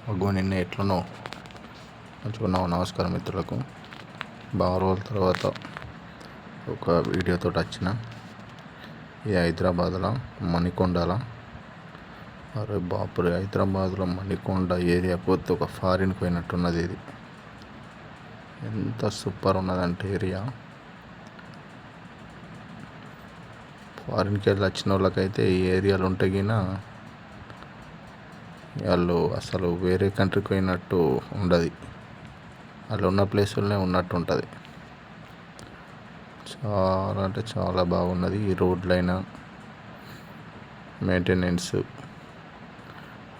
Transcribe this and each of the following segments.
అగో నిన్న ఎట్లనో. మంచుకున్నావు నమస్కారం మిత్రులకు. బాగా రోజుల తర్వాత ఒక వీడియోతో వచ్చిన. ఈ హైదరాబాద్లో మణికొండలో. అరే బాపురే హైదరాబాద్లో మణికొండ ఏరియా పోతే ఒక ఫారిన్ పోయినట్టున్నది ఇది. ఎంత సూపర్ ఉన్నదంటే ఏరియా. ఫారిన్కి వెళ్ళి వచ్చిన వాళ్ళకైతే ఈ ఏరియాలు ఉంటే గిన వాళ్ళు అసలు వేరే కంట్రీకి పోయినట్టు ఉండదు. వాళ్ళు ఉన్న ప్లేసుల్లోనే ఉన్నట్టు ఉంటుంది. చాలా అంటే చాలా బాగున్నది ఈ రోడ్లైనా. మెయింటెనెన్స్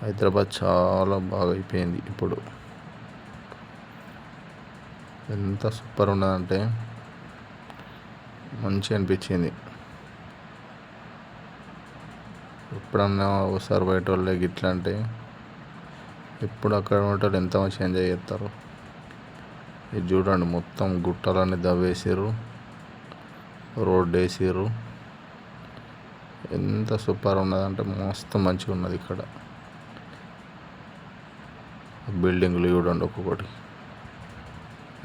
హైదరాబాద్ చాలా బాగా అయిపోయింది ఇప్పుడు. ఎంత సూపర్ ఉన్నదంటే మంచిగా అనిపించింది. ఎప్పుడన్నా ఒకసారి బయట వాళ్ళకి గిట్లా అంటే ఎప్పుడు అక్కడ వాళ్ళు ఎంత చేంజ్ ఎంజాయ్ చేస్తారు? ఇది చూడండి మొత్తం గుట్టలన్నీ దవ్వేసారు రోడ్ వేసారు ఎంత సూపర్ ఉన్నదంటే మస్తు మంచిగా ఉన్నది ఇక్కడ. బిల్డింగ్లు చూడండి ఒక్కొక్కటి.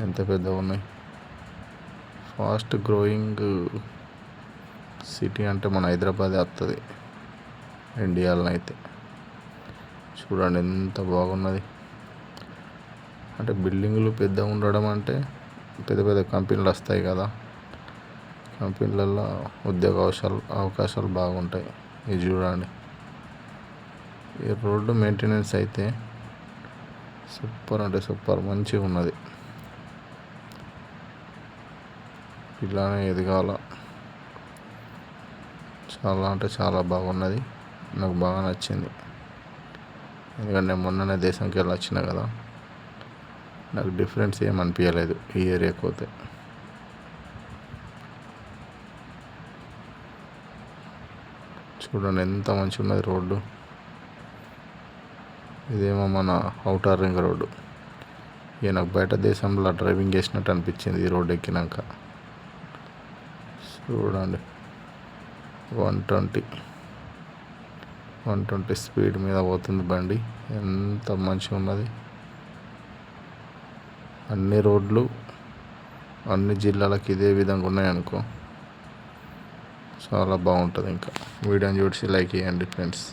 ఎంత పెద్దగా ఉన్నాయి? ఫాస్ట్ గ్రోయింగ్ సిటీ అంటే మన హైదరాబాదే వస్తుంది ఇండియాలో అయితే చూడండి ఎంత బాగున్నది. అంటే బిల్డింగులు పెద్దగా ఉండడం అంటే పెద్ద పెద్ద కంపెనీలు వస్తాయి కదా. కంపెనీలలో ఉద్యోగ అవకాశాలు అవకాశాలు బాగుంటాయి. ఇది చూడండి. ఈ రోడ్డు మెయింటెనెన్స్ అయితే సూపర్ అంటే సూపర్ మంచిగా ఉన్నది. ఇలానే ఎదగాల. చాలా అంటే చాలా బాగున్నది. నాకు బాగా నచ్చింది. ఎందుకంటే నేను మొన్ననే దేశంకి వెళ్ళి వచ్చిన కదా నాకు డిఫరెన్స్ ఏం అనిపించలేదు ఈ ఏరియాకి పోతే. చూడండి ఎంత మంచిగా ఉన్నది రోడ్డు. ఇదేమో మన అవుటర్ రింగ్ రోడ్డు. ఇక నాకు బయట దేశంలో డ్రైవింగ్ చేసినట్టు అనిపించింది ఈ రోడ్ ఎక్కినాక. చూడండి. One twenty. One twenty speed మీద పోతుంది బండి. ఎంత మంచిగా ఉన్నది. అన్ని రోడ్లు అన్ని జిల్లాలకు ఇదే విధంగా ఉన్నాయనుకో చాలా బాగుంటుంది ఇంకా. వీడియోని చూసి లైక్ చేయండి ఫ్రెండ్స్.